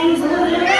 Thank you.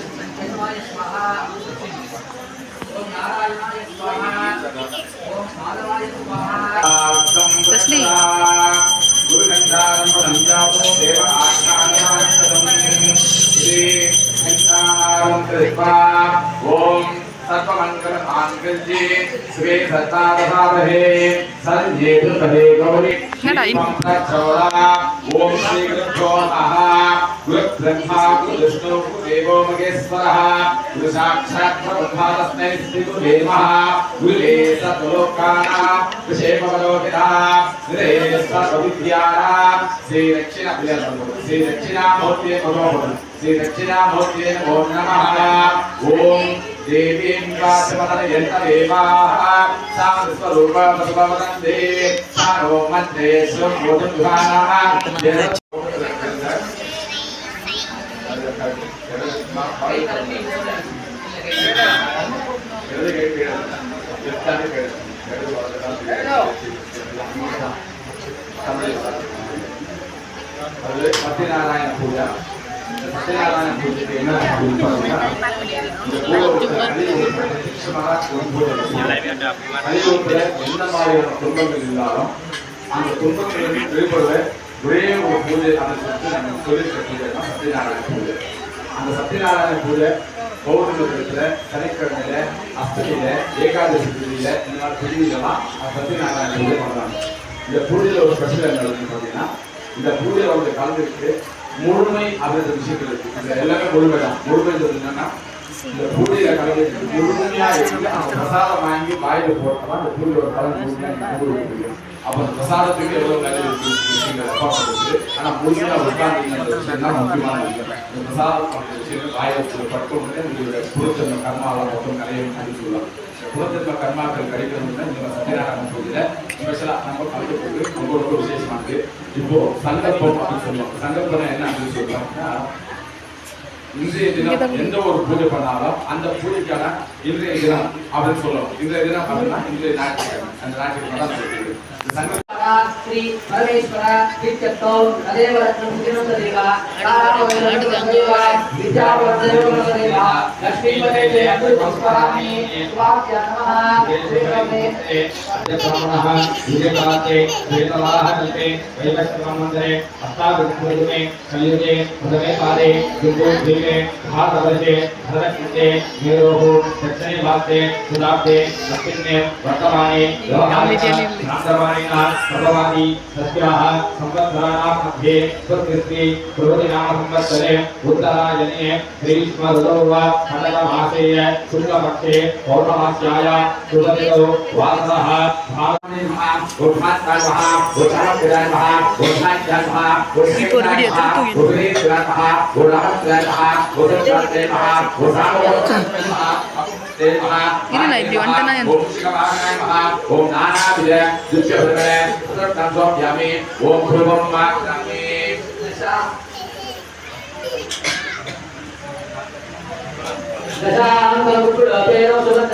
कसली ओम सर्वमंगल मांगल्ये श्री सत्तावहे संजेतु तदे गौरी ओम श्री कृष्ण नमः गुरु ब्रह्मा गुरु विष्णु गुरु देवो महेश्वरः गुरु साक्षात् ब्रह्मा तस्मै श्री गुरुवे नमः गुरुवे सतलोकानां विषेमवलोकिनः गुरुवे सर्वविद्यानां श्री दक्षिण श्री दक्षिणामूर्ते नमो श्री दक्षिणामूर्ते नमो नमः ओम देवीं वासवदयन्तदेवाः सा स्वरूपमसुभवदन्ते सा नो मध्ये स्वभूतविभानः அது சத்யநாராயண பூஜா இந்த சத்யநாராயண பூஜைக்கு என்ன கொடுப்பாங்கன்னா மாதிரியான துன்பங்கள் இருந்தாலும் அந்த துன்பங்களை இருந்து ஒரே ஒரு பூஜை அதை சொல்லி நம்ம சொல்லியிருக்க பூஜை தான் சத்யநாராயண பூஜை. அந்த சத்யநாராயண பூஜை பௌர்ணமி சனிக்கிழமையில அஸ்தமியில ஏகாதசி பூஜையில இந்த மாதிரி திதியிலலாம் அந்த சத்யநாராயண பூஜை பண்ணுறாங்க இந்த பூஜையில ஒரு ஸ்பெஷல் என்ன பார்த்தீங்கன்னா இந்த பூஜையில வந்து கலந்துருக்கு முழுமை அப்படின்ற விஷயங்கள் இருக்கு. இந்த எல்லாமே முழுமை தான். முழுமைன்றது என்னன்னா இந்த பூஜையில கலந்துருக்கு முழுமையா இருந்து அந்த பிரசாதம் வாங்கி வாயில போட்டதான் அந்த பூஜையோட கலந்து முழுமையா நமக்கு முடியும் அப்ப அந்த பிரசாதத்துக்கு வேலை இருக்கு விஷயங்கள் அப்பா பண்ணுறது ஆனா முழுமையா உட்கார்ந்து அந்த விஷயம் தான் முக்கியமான விஷயம். இந்த பிரசாதம் அப்படின்ற விஷயங்கள் வாயில பட்டு உங்களுடைய புறத்தன்மை கர்மாவெல்லாம் மொத்தம் நிறைய சொல்லலாம். புறத்தன்மை கர்மாக்கள் கிடைக்கணும்னா இந்த சத்யநாராயண பூஜையில ஸ்பெஷலா நம்ம கலந்துருக்கு ரொம்ப ரொம்ப விசேஷமானது இப்போ சங்கல்பம் அப்படின்னு சொல்லுவாங்க. சங்கல்பம் என்ன அப்படின்னு சொல்றாங்கன்னா இன்றைய தினம் எந்த ஒரு பூஜை பண்ணாலும் அந்த பூஜைக்கான இன்றைய தினம் அப்படின்னு சொல்லுவோம் இன்றைய தினம் அப்படின்னா இன்றைய ஞாயிற்றுக்கிழமை. அந்த ஞாயிற்றுக்கிழமை தான் సంఘం ಶ್ರೀ ಪರಮೇಶ್ವರ ವಿದ್ಯತ್ತೋ ತದೇವ ರತ್ನ ಮುಖ್ಯಮಂತ್ರಿದೇವ ವಿದ್ಯಾವರ್ಧನದೇವ ಲಕ್ಷ್ಮೀಪದೇ ಅಭಿವೃದ್ಧಿ ಸ್ವಾತ್ಯ ನಮಃ ವಿಜಯಕಾಲಕ್ಕೆ ವೇದವಾಹಕಲ್ಪೆ ವೈಲಕ್ಷ್ಮಮಂದಿರೆ ಅಷ್ಟಾಭಿಮೇ ಕಲಿಯುಗೆ ಪ್ರಥಮೆ ಕಾಲೇ ಯುಗೋದ್ವೀಪೆ ಭಾರತವರ್ಷೆ ಭರತಕೃತೆ ಮೇರೋಹು ದಕ್ಷಿಣೆ ಭಾರತೆ ಸುಧಾಬ್ದೆ ದಕ್ಷಿಣೆ ವರ್ತಮಾನೆ ವ್ಯವಹಾರ सर्ववादी सत्याह संवत्सराणां मध्ये स्वकृति प्रवचनाम संवत्सरे उत्तरायणे ग्रीष्म ऋतौ वा मण्डलमासेय शुक्लपक्षे पौर्णमास्याय सुभदितो वासरः उठात् ಇಲ್ಲಿ ಒಂಟನ ಓಂ ನಾನಾಭಿಜಯ ದುಷ್ಯಭೃತಳೆ ಸೋಪ್ಯಾಮಿ ಓಂ ಧ್ರುವಂ ಮಾತ್ರಾಮಿ ದಶಾನಂತರ ಗುರುಗಳು ಅಪೇರೋ ಸುಗಂಧ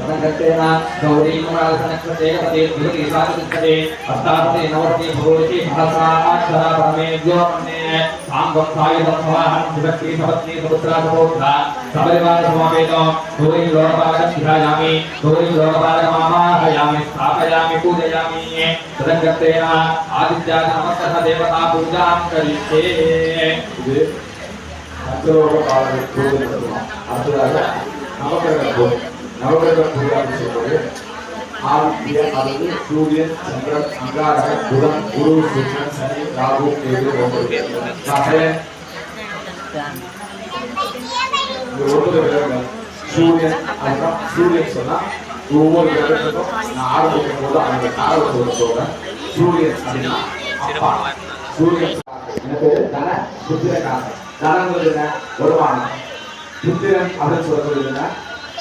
नगतेन गौरी मंगलासनक्षते पते भूति स्वागतते अष्टापते नवते भूति भाषा अक्षरा परमेज्यो मन्ये साङ्गं सायुधं स्वाहं सुभक्ति सपत्नी सपुत्रा सपोत्रा सपरिवार समावेतो गौरी लोकपालकं ध्यायामि गौरी लोकपालकमामाहयामि स्थापयामि पूजयामि सदङ्गत्तेन आदित्याय नमस्तः देवता पूजां करिष्ये பஞ்சலோக பாலனை பூஜை அடுத்ததாக நவகிரக பூஜை நவகிரக பூஜை சொல்வது ஆதித்ய அதாவது சூரியன் சந்திரன் அங்காரகன் புதன் குரு சுக்ரன் சனி ராகு கேது ஒன்பது சூரியன் அதுதான் சூரியன் சொன்னா ஒவ்வொரு கிரகத்துக்கும் நான் ஆரம்பிக்கும் போது சூரியன் அப்படின்னா அப்பா. சூரியன் எனக்கு தன தனங்கிறது என்ன? வருமானம் புத்திரன் அப்படின்னு சொல்றது என்ன?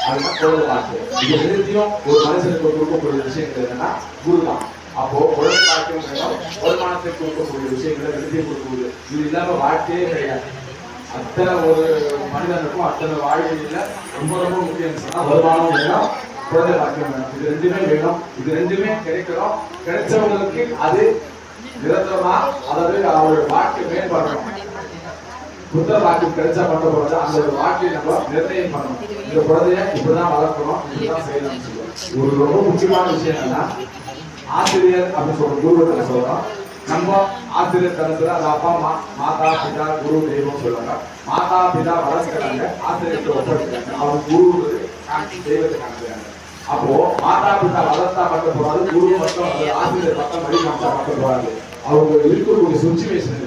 அதுதான் குழந்தை வாழ்க்கை இது ரெண்டுத்தையும் ஒரு மனுஷனுக்கு கொடுக்கக்கூடிய விஷயங்கள் என்னன்னா குரு தான் அப்போ குழந்தை பாக்கியம் வேணும் வருமானத்தை கொடுக்கக்கூடிய விஷயங்களை ரெண்டுத்தையும் கொடுக்கக்கூடிய. இது இல்லாம வாழ்க்கையே கிடையாது. அத்தனை ஒரு மனிதனுக்கும் அத்தனை வாழ்க்கையில ரொம்ப ரொம்ப முக்கியம் சொன்னா வருமானம் வேணும் குழந்தை பாக்கியம் வேணும். இது ரெண்டுமே வேணும். இது ரெண்டுமே கிடைக்கிறோம். கிடைச்சவங்களுக்கு அது நிரந்தரமா அதாவது அவருடைய வாழ்க்கை மேம்படணும் புத்த வாக்கியம் கிடைச்சா மட்டும் போறது? அந்த ஒரு வாழ்க்கையை நம்ம நிர்ணயம் பண்ணணும். இந்த குழந்தைய இப்படிதான் வளர்க்கணும் இப்படிதான் செய்யணும்னு ஒரு ரொம்ப முக்கியமான விஷயம் என்னன்னா ஆசிரியர் அப்படின்னு சொல்ற குருவத்தை சொல்றோம். நம்ம ஆசிரியர் தரத்துல அது அப்பா அம்மா மாதா பிதா குரு தெய்வம் சொல்லுவாங்க. மாதா பிதா வளர்க்கிறாங்க ஆசிரியர்கிட்ட ஒப்படைக்கிறாங்க. அவங்க குரு தெய்வத்தை காட்டுறாங்க. அப்போ மாதா பிதா வளர்த்தா மட்டும் போறாது குரு மட்டும் ஆசிரியர் மட்டும் வழி மட்டும் போறாது அவங்க இருக்கக்கூடிய சுச்சுவேஷன்